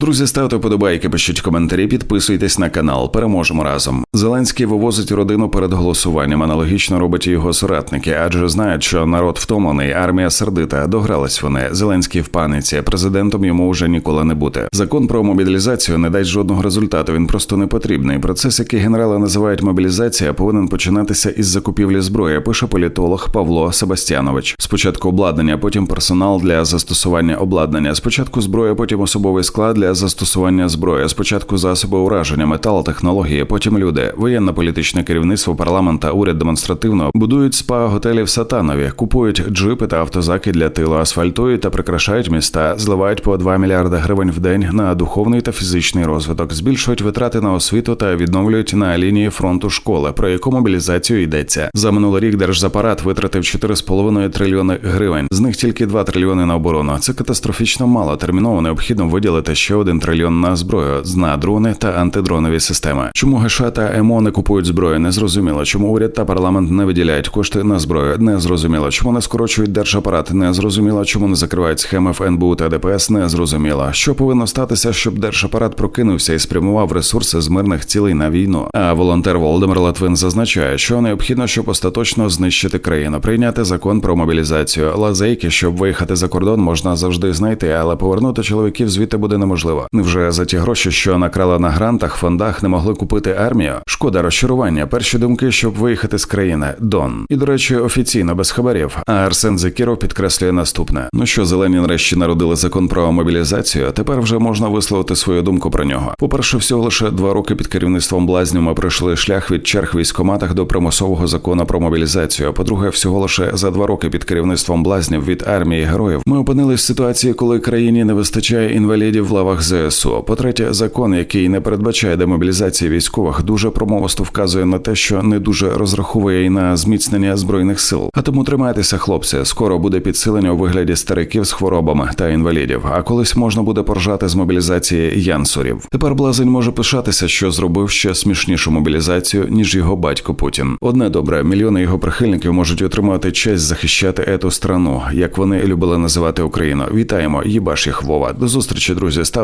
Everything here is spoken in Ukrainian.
Друзі, ставте вподобайки, пишіть коментарі, підписуйтесь на канал. Переможемо разом. Зеленський вивозить родину перед голосуванням. Аналогічно робить його соратники, адже знають, що народ втомлений, армія сердита. Догрались вони. Зеленський в паниці. Президентом йому вже ніколи не бути. Закон про мобілізацію не дасть жодного результату. Він просто не потрібний. Процес, який генерали називають мобілізація, повинен починатися із закупівлі зброї. Пише політолог Павло Себастьянович. Спочатку обладнання, потім персонал для застосування обладнання. Спочатку зброя, потім особовий склад для застосування зброї. Спочатку засоби ураження, метал, технології, потім люди. Воєнно-політичне керівництво парламента, уряд демонстративно будують спа готелі в Сатанові, купують джипи та автозаки для тилу, асфальтують та прикрашають міста, зливають по 2 мільярди гривень в день на духовний та фізичний розвиток, збільшують витрати на освіту та відновлюють на лінії фронту школи, про яку мобілізацію йдеться. За минулий рік держзапарат витратив 4,5 трильйони гривень. З них тільки 2 трильйони на оборону. Це катастрофічно мало. Терміново необхідно виділити ще 1 трильйон на зброю, на дрони та антидронові системи. Чому ГШ та ЕМО не купують зброю? Незрозуміло. Чому уряд та парламент не виділяють кошти на зброю? Незрозуміло. Чому не скорочують держапарат? Незрозуміло. Чому не закривають схеми в НБУ та ДПС? Незрозуміло. Що повинно статися, щоб держапарат прокинувся і спрямував ресурси з мирних цілей на війну? А волонтер Володимир Латвин зазначає, що необхідно, щоб остаточно знищити країну, прийняти закон про мобілізацію. Лазейки, щоб виїхати за кордон, можна завжди знайти, але повернути чоловіків звідти буде неможливо. Невже за ті гроші, що накрала на грантах, фондах, не могли купити армію? Шкода розчарування. Перші думки, щоб виїхати з країни. Дон. І до речі, офіційно без хабарів. А Арсен Закіров підкреслює наступне: ну що, зелені нарешті народили закон про мобілізацію. Тепер вже можна висловити свою думку про нього. По перше, всього лише два роки під керівництвом блазню ми пройшли шлях від черг військоматах до примусового закону про мобілізацію. По-друге, всього лише за два роки під керівництвом блазнів від армії героїв ми опинились в ситуації, коли країні не вистачає інвалідів в лавах ЗСУ. По-третє, закон, який не передбачає демобілізації військових, дуже промовисто вказує на те, що не дуже розраховує і на зміцнення збройних сил. А тому тримайтеся, хлопці. Скоро буде підсилення у вигляді стариків з хворобами та інвалідів. А колись можна буде поржати з мобілізації янсурів. Тепер блазень може пишатися, що зробив ще смішнішу мобілізацію ніж його батько Путін. Одне добре, мільйони його прихильників можуть отримати честь захищати ету страну, як вони любили називати Україну. Вітаємо, їбаш їх Вова. До зустрічі, друзі.